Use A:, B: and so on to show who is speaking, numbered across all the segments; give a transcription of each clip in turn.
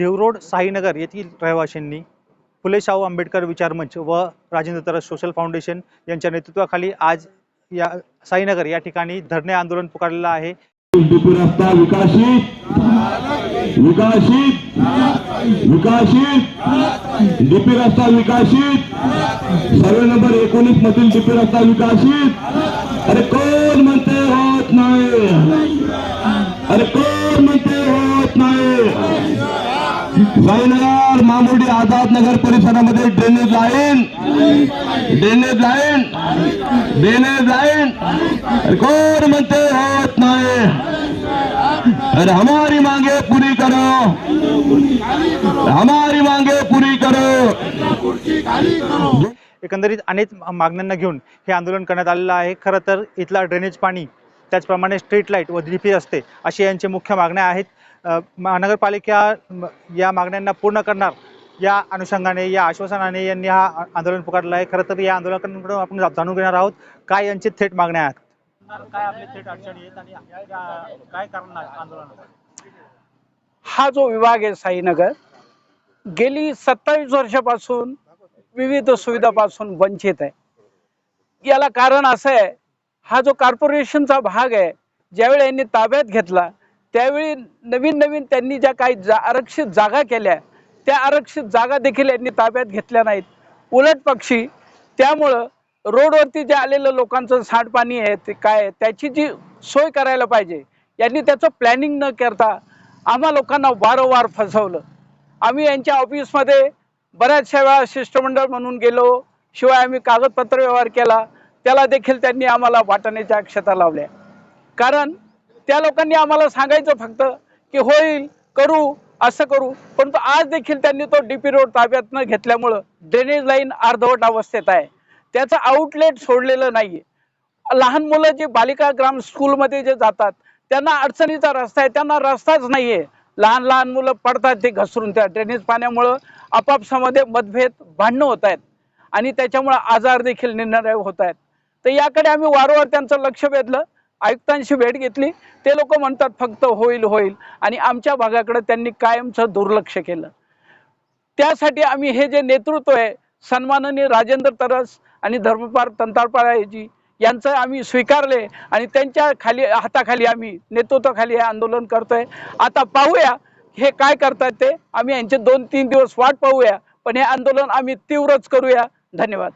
A: देवरोड साईनगर येथील रहिवाशांनी फुले शाहू आंबेडकर विचार मंच व राजेंद्र तरस सोशल फाउंडेशन यांच्या नेतृत्वाखाली आज या साईनगर या ठिकाणी धरणे आंदोलन पुकारलेलं आहे.
B: डीपी रस्ता विकसित विकासित विकासित डीपी रस्ता विकासित सर्वे नंबर एकोणीस मधील डीपी रस्ता विकसित. अरे कोण? साईनगर मामुडी आझाद नगर परिसरामध्ये drainage line drainage line drainage line कोण म्हणते होत नाही? अरे हमारी मांगे पूरी करो. हमारी मांगे पूरी करो.
A: एकंदरीत अनेक मागण्यांना घेऊन हे आंदोलन करण्यात आलेलं आहे. खरं तर इथला ड्रेनेज पाणी त्याचप्रमाणे स्ट्रीट लाइट व डी असते अशी यांची मुख्य मागण्या आहेत. महानगरपालिका या मागण्यांना पूर्ण करणार या अनुषंगाने या आश्वासनाने यांनी हा आंदोलन पुकारलेलं आहे. खरं तर या आंदोलनाकडून आपण जाणून घेणार आहोत काय यांचे थेट मागण्या आहेत. काय आपले थेट अडचणी आहेत आणि काय कारण आंदोलनाचं
C: हा जो विभाग आहे साईनगर गेली सत्तावीस वर्षापासून विविध सुविधापासून वंचित आहे. याला कारण असं आहे हा जो कॉर्पोरेशनचा भाग आहे ज्यावेळी यांनी ताब्यात घेतला त्यावेळी नवीन नवीन त्यांनी ज्या काही जा आरक्षित जागा केल्या त्या आरक्षित जागा देखील यांनी ताब्यात घेतल्या नाहीत. उलट पक्षी त्यामुळं रोडवरती जे आलेलं लोकांचं सांडपाणी आहे ते काय आहे, त्याची जी सोय करायला पाहिजे यांनी त्याचं प्लॅनिंग न करता आम्हा लोकांना वारंवार फसवलं. आम्ही यांच्या ऑफिसमध्ये बऱ्याचशा वेळा शिष्टमंडळ म्हणून गेलो शिवाय आम्ही कागदपत्र व्यवहार केला त्याला देखील त्यांनी आम्हाला वाटण्याच्या अक्षता लावल्या. कारण त्या लोकांनी आम्हाला सांगायचं फक्त की होईल करू असं करू. परंतु आज देखील त्यांनी तो डी पी रोड ताब्यात न घेतल्यामुळं ड्रेनेज लाईन अर्धवट अवस्थेत आहे. त्याचं आउटलेट सोडलेलं नाही लहान मुलं जे बालिका ग्राम स्कूलमध्ये जे जातात त्यांना अडचणीचा रस्ता आहे त्यांना रस्ताच नाही आहे लहान लहान मुलं पडतात ते घसरून त्या ड्रेनेज पाण्यामुळं. आपापसामध्ये मतभेद भांडणं होत आहेत. आणि त्याच्यामुळं आजार देखील निर्णय होत आहेत. तर याकडे आम्ही वारंवार त्यांचं लक्ष वेधलं. आयुक्तांशी भेट घेतली. ते लोक म्हणतात फक्त होईल होईल. आणि आमच्या भागाकडे त्यांनी कायमचं दुर्लक्ष केलं. त्यासाठी आम्ही हे जे नेतृत्व आहे सन्माननीय राजेंद्र तरस आणि धर्मपाल तंतारपाळाजी यांचं आम्ही स्वीकारले आणि त्यांच्या खाली हाताखाली आम्ही नेतृत्वाखाली हे आंदोलन करतोय. आता पाहूया हे काय करतात ते. आम्ही यांचे दोन तीन दिवस वाट पाहूया. पण हे आंदोलन आम्ही तीव्रच करूया. धन्यवाद.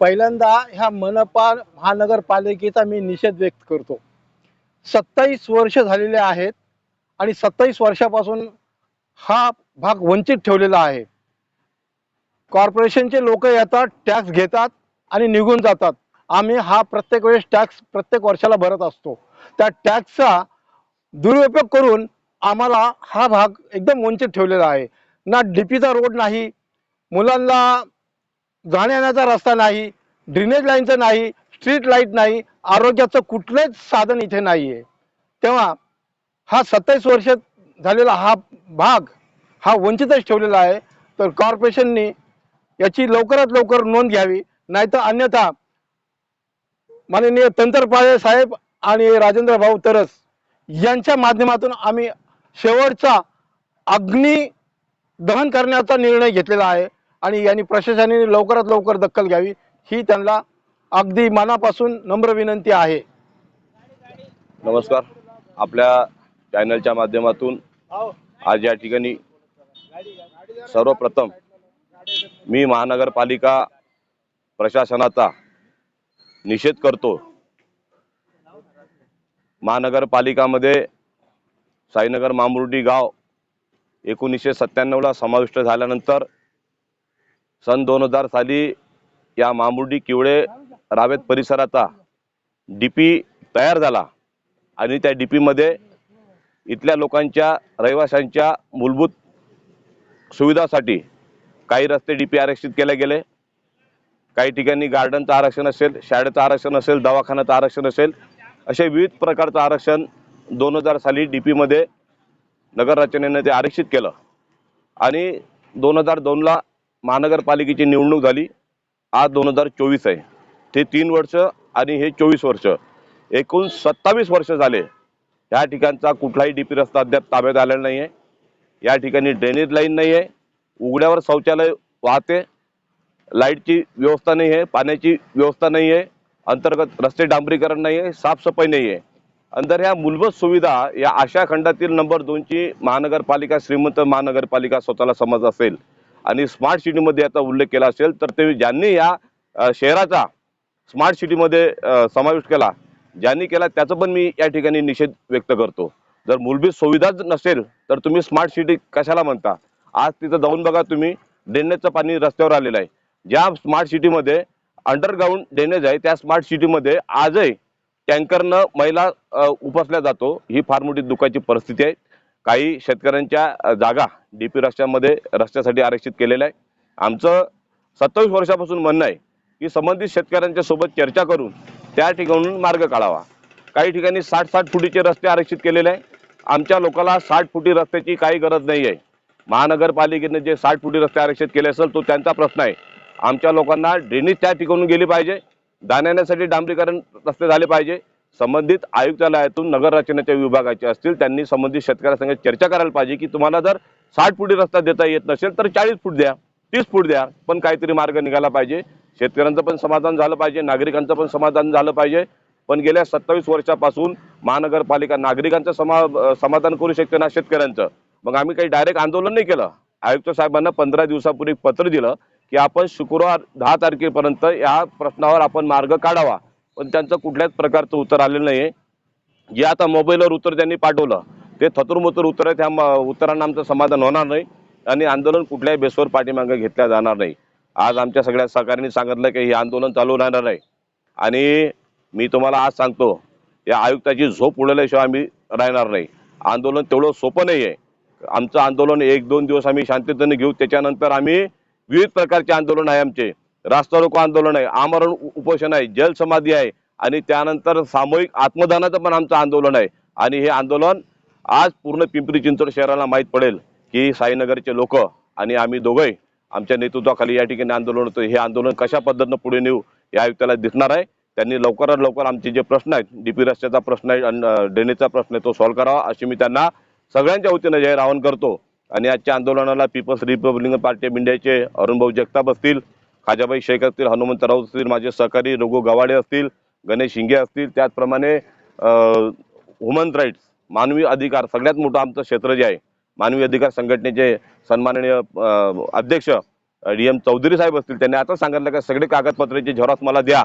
D: पहिल्यांदा ह्या मनपा महानगरपालिकेचा मी निषेध व्यक्त करतो. सत्तावीस वर्ष झालेले आहेत आणि सत्तावीस वर्षापासून हा भाग वंचित ठेवलेला आहे. कॉर्पोरेशनचे लोक येतात टॅक्स घेतात आणि निघून जातात. आम्ही हा प्रत्येक वेळेस टॅक्स प्रत्येक वर्षाला भरत असतो. त्या टॅक्सचा दुरुपयोग करून आम्हाला हा भाग एकदम वंचित ठेवलेला आहे. ना डीपीचा रोड नाही मुलांना जाण्याचा रस्ता नाही ड्रेनेज लाईनचं नाही स्ट्रीट लाइट नाही आरोग्याचं कुठलंच साधन इथे नाही आहे तेव्हा हा सत्तावीस वर्ष झालेला हा भाग हा वंचितच ठेवलेला आहे. तर कॉर्पोरेशननी याची लवकरात लवकर नोंद घ्यावी. नाहीतर अन्यथा माननीय तंत्रपाळे साहेब आणि राजेंद्र भाऊ तरस यांच्या माध्यमातून आम्ही शेवटचा अग्नी दहन करण्याचा निर्णय घेतलेला आहे. आणि यांनी प्रशासनाने लवकरात लवकर दखल घ्यावी. ही त्यांना अगदी मनापासून नम्र विनंती आहे.
E: नमस्कार. आपल्या चॅनलच्या माध्यमातून आज या ठिकाणी सर्वप्रथम मी महानगरपालिका प्रशासनाचा निषेध करतो. महानगरपालिकामध्ये साईनगर मामुर्डी गाव एकोणीसशे सत्त्याण्णवला समाविष्ट झाल्यानंतर सन दोन हजार साली या मामुर्डी किवळे रावेत परिसराचा डी पी तयार झाला. आणि त्या डी पीमध्ये इथल्या लोकांच्या रहिवाशांच्या मूलभूत सुविधासाठी काही रस्ते डी पी आरक्षित केले गेले. काही ठिकाणी गार्डनचं आरक्षण असेल शाळेचं आरक्षण असेल दवाखान्याचं आरक्षण असेल असे विविध प्रकारचं आरक्षण दोन हजार साली डी पीमध्ये नगररचनेनं ते आरक्षित केलं. आणि दोन हजार दोनला महानगरपालिकेची निवडणूक झाली. आज दोन हजार चोवीस आहे. ते तीन वर्ष आणि हे चोवीस वर्ष. एकूण सत्तावीस वर्ष झाले. ह्या ठिकाणचा कुठलाही डी पी रस्ता अद्याप ताब्यात आलेला नाही आहे या ठिकाणी ड्रेनेज लाईन नाही आहे उघड्यावर शौचालय वाहते. लाईटची व्यवस्था नाही आहे पाण्याची व्यवस्था नाही आहे अंतर्गत रस्ते डांबरीकरण नाही आहे साफसफाई नाही आहे अंदर ह्या मूलभूत सुविधा या आशा खंडातील नंबर दोनची महानगरपालिका श्रीमंत महानगरपालिका स्वतःला समज असेल. आणि स्मार्ट सिटीमध्ये याचा उल्लेख केला असेल तर ते ज्यांनी या शहराचा स्मार्ट सिटीमध्ये समावेश केला ज्यांनी केला त्याचा पण मी या ठिकाणी निषेध व्यक्त करतो. जर मूलभूत सुविधाच नसेल तर तुम्ही स्मार्ट सिटी कशाला म्हणता? आज तिथं जाऊन बघा तुम्ही ड्रेनेजचं पाणी रस्त्यावर आलेलं आहे. ज्या स्मार्ट सिटीमध्ये अंडरग्राऊंड ड्रेनेज आहे त्या स्मार्ट सिटीमध्ये आजही टँकरनं महिला उपसल्या जातो. ही फार मोठी दुःखाची परिस्थिती आहे. काही शेतकऱ्यांच्या जागा डी पी रस्त्यामध्ये रस्त्यासाठी आरक्षित केलेल्या आहे आमचं सत्तावीस वर्षापासून म्हणणं आहे की संबंधित शेतकऱ्यांच्या सोबत चर्चा करून त्या ठिकाणून मार्ग काढावा. काही ठिकाणी साठ साठ फुटीचे रस्ते आरक्षित केलेले आहे आमच्या लोकांना साठ फुटी रस्त्याची काही गरज नाही आहे. महानगरपालिकेने जे साठ फुटी रस्ते आरक्षित केले असेल तो त्यांचा प्रश्न आहे. आमच्या लोकांना ड्रेनेज त्या ठिकाणून गेली पाहिजे. जाण्यासाठी डांबरीकरण रस्ते झाले पाहिजे. संबंधित आयुक्तालयातून नगर रचनेच्या विभागाचे असतील त्यांनी संबंधित शेतकऱ्यांसंगे चर्चा करायला पाहिजे की तुम्हाला जर साठ फुटी रस्ता देता येत नसेल तर चाळीस फूट द्या तीस फूट द्या पण काहीतरी मार्ग निघाला पाहिजे. शेतकऱ्यांचं पण समाधान झालं पाहिजे नागरिकांचं पण समाधान झालं पाहिजे. पण गेल्या सत्तावीस वर्षापासून महानगरपालिका नागरिकांचं समा समाधान करू शकते ना शेतकऱ्यांचं? मग आम्ही काही डायरेक्ट आंदोलन नाही केलं. आयुक्त साहेबांना पंधरा दिवसापूर्वी पत्र दिलं की आपण शुक्रवार दहा तारखेपर्यंत या प्रश्नावर आपण मार्ग काढावा. पण त्यांचं कुठल्याच प्रकारचं उत्तर आलेलं नाही आहे जे आता मोबाईलवर उत्तर त्यांनी पाठवलं ते थतुरमतुर उत्तर आहे त्या उत्तरांना आमचं समाधान होणार नाही आणि आंदोलन कुठल्याही बेसवर पाठीमागे घेतल्या जाणार नाही. आज आमच्या सगळ्या सहकाऱ्यांनी सांगितलं की हे आंदोलन चालू राहणार आहे आणि मी तुम्हाला आज सांगतो या आयुक्ताची झोप उडवल्याशिवाय आम्ही राहणार नाही. आंदोलन तेवढं सोपं नाही आहे आमचं आंदोलन एक दोन दिवस आम्ही शांततेने घेऊ त्याच्यानंतर आम्ही विविध प्रकारचे आंदोलन आहे आमचे. रास्ता रोको आंदोलन आहे आमरण उपोषण आहे जलसमाधी आहे आणि त्यानंतर सामूहिक आत्मदानाचं पण आमचं आंदोलन आहे. आणि हे आंदोलन आज पूर्ण पिंपरी चिंचवड शहराला माहीत पडेल की साईनगरचे लोक आणि आम्ही दोघंही आमच्या नेतृत्वाखाली या ठिकाणी आंदोलन होतं हे आंदोलन कशा पद्धतीनं पुढे नेऊ या आयुक्ताला दिसणार आहे. त्यांनी लवकरात लवकर आमचे जे प्रश्न आहेत डीपी रस्त्याचा प्रश्न आहे ड्रेनेजचा प्रश्न आहे तो सॉल्व्ह करावा अशी मी त्यांना सगळ्यांच्या वतीनं जाहीर आवाहन करतो. आणि आजच्या आंदोलनाला पीपल्स रिपब्लिकन पार्टी ऑफ इंडियाचे अरुणभाऊ जगताप असतील खाजाबाई शेख असतील हनुमंत राऊत असतील माझे सहकारी रघु गवाडे असतील गणेश शिंगे असतील त्याचप्रमाणे ह्युमन राईट्स मानवी अधिकार सगळ्यात मोठं आमचं क्षेत्र जे आहे मानवी अधिकार संघटनेचे सन्माननीय अध्यक्ष डी एम चौधरी साहेब असतील त्यांनी आता सांगितलं का सगळे कागदपत्राचे झेरॉक्स मला द्या.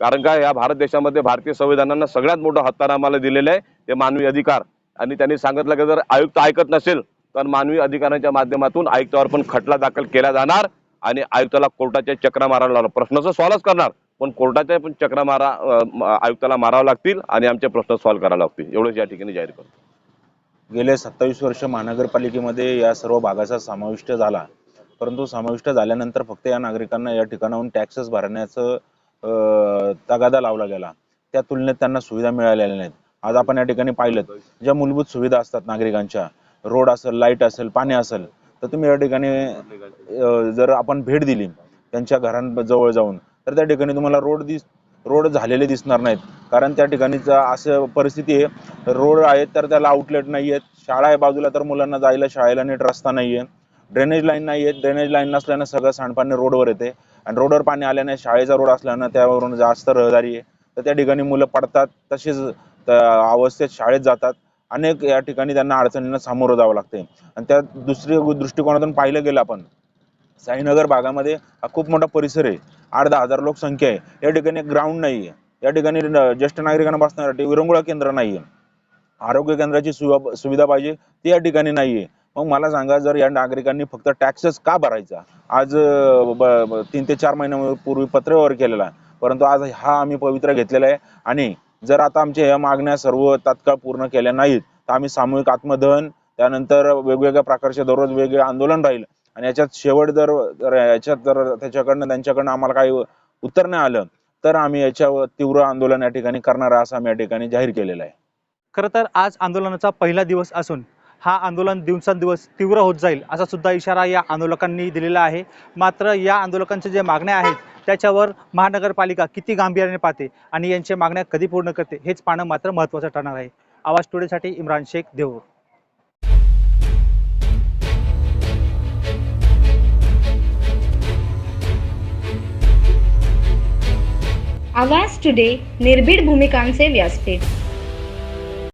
E: कारण का या भारत देशामध्ये भारतीय संविधानानं सगळ्यात मोठं हत्तार आम्हाला दिलेलं आहे ते मानवी अधिकार. आणि त्यांनी सांगितलं की जर आयुक्त ऐकत नसेल तर मानवी अधिकारांच्या माध्यमातून आयुक्तावर पण खटला दाखल केला जाणार. आणि आयुक्ताला कोर्टाच्या चक्रा मारायला लागणार प्रश्नाचं सॉल्वच करणार. पण कोर्टाच्या पण चक्रा मारा आयुक्ताला मारावं लागतील आणि आमचे प्रश्न सॉल्व्ह करावे लागतील. एवढंच या ठिकाणी जाहीर करतो.
F: गेले सत्तावीस वर्ष महानगरपालिकेमध्ये या सर्व भागाचा समाविष्ट झाला. परंतु समाविष्ट झाल्यानंतर फक्त या नागरिकांना या ठिकाणाहून टॅक्सेस भरण्याचं तगादा लावला गेला. त्या तुलनेत त्यांना सुविधा मिळालेल्या नाहीत. आज आपण या ठिकाणी पाहिलं ज्या मूलभूत सुविधा असतात नागरिकांच्या रोड असेल लाइट असेल पाणी असेल तर तुम्ही या ठिकाणी जर आपण भेट दिली त्यांच्या घरांजवळ जाऊन तर त्या ठिकाणी तुम्हाला रोड दिस रोड झालेले दिसणार नाहीत. कारण त्या ठिकाणीचा असं परिस्थिती आहे रोड आहेत तर त्याला आउटलेट नाही आहेत शाळा आहे बाजूला तर मुलांना जायला शाळेला नीट रस्ता नाही आहे ड्रेनेज लाईन नाही आहे ड्रेनेज लाईन नसल्यानं सगळं सांडपाणी रोडवर येते. आणि रोडवर पाणी आल्याने शाळेचा रोड असल्यानं त्यावरून जास्त रहदारी आहे. तर त्या ठिकाणी मुलं पडतात तसेच अवस्थेत शाळेत जातात. अनेक या ठिकाणी त्यांना अडचणींना सामोरं जावं लागते आणि त्या दुसऱ्या दृष्टिकोनातून पाहिलं गेलं आपण साईनगर भागामध्ये हा खूप मोठा परिसर आहे. आठ दहा हजार लोकसंख्या आहे. या ठिकाणी ग्राउंड नाही आहे या ठिकाणी ज्येष्ठ नागरिकांना बसण्यासाठी विरंगुळा केंद्र नाही आहे आरोग्य केंद्राची सुविधा सुविधा पाहिजे ती या ठिकाणी नाही आहे मग मला सांगा जर या नागरिकांनी फक्त टॅक्सेस का भरायचा? आज ब- तीन ते चार महिन्यापूर्वी पत्रव्यवहार केलेला आहे. परंतु आज हा आम्ही पवित्र घेतलेला आहे. आणि जर आता आमच्या या मागण्या सर्व तात्काळ पूर्ण केल्या नाहीत तर आम्ही सामूहिक आत्मदहन त्यानंतर वेगवेगळ्या प्रकारचे दररोज वेगळे आंदोलन राहील. आणि याच्यात शेवट जर याच्यात जर त्याच्याकडनं त्यांच्याकडनं आम्हाला काही उत्तर नाही आलं तर आम्ही याच्यावर तीव्र आंदोलन या ठिकाणी करणार आहे असं आम्ही या ठिकाणी जाहीर केलेलं आहे.
A: खरं तर आज आंदोलनाचा पहिला दिवस असून हा आंदोलन दिवसेंदिवस तीव्र होत जाईल असा सुद्धा इशारा या आंदोलकांनी दिलेला आहे. मात्र या आंदोलकांच्या ज्या मागण्या आहेत त्याच्यावर महानगरपालिका किती गांभीर्याने पाहते आणि यांच्या मागण्या कधी पूर्ण करते हेच पाहणं मात्र महत्त्वाचं ठरणार आहे. आवाज टुडेसाठी इम्रान शेख देऊर
G: आवाज टुडे निर्भीड भूमिकांचे व्यासपीठ.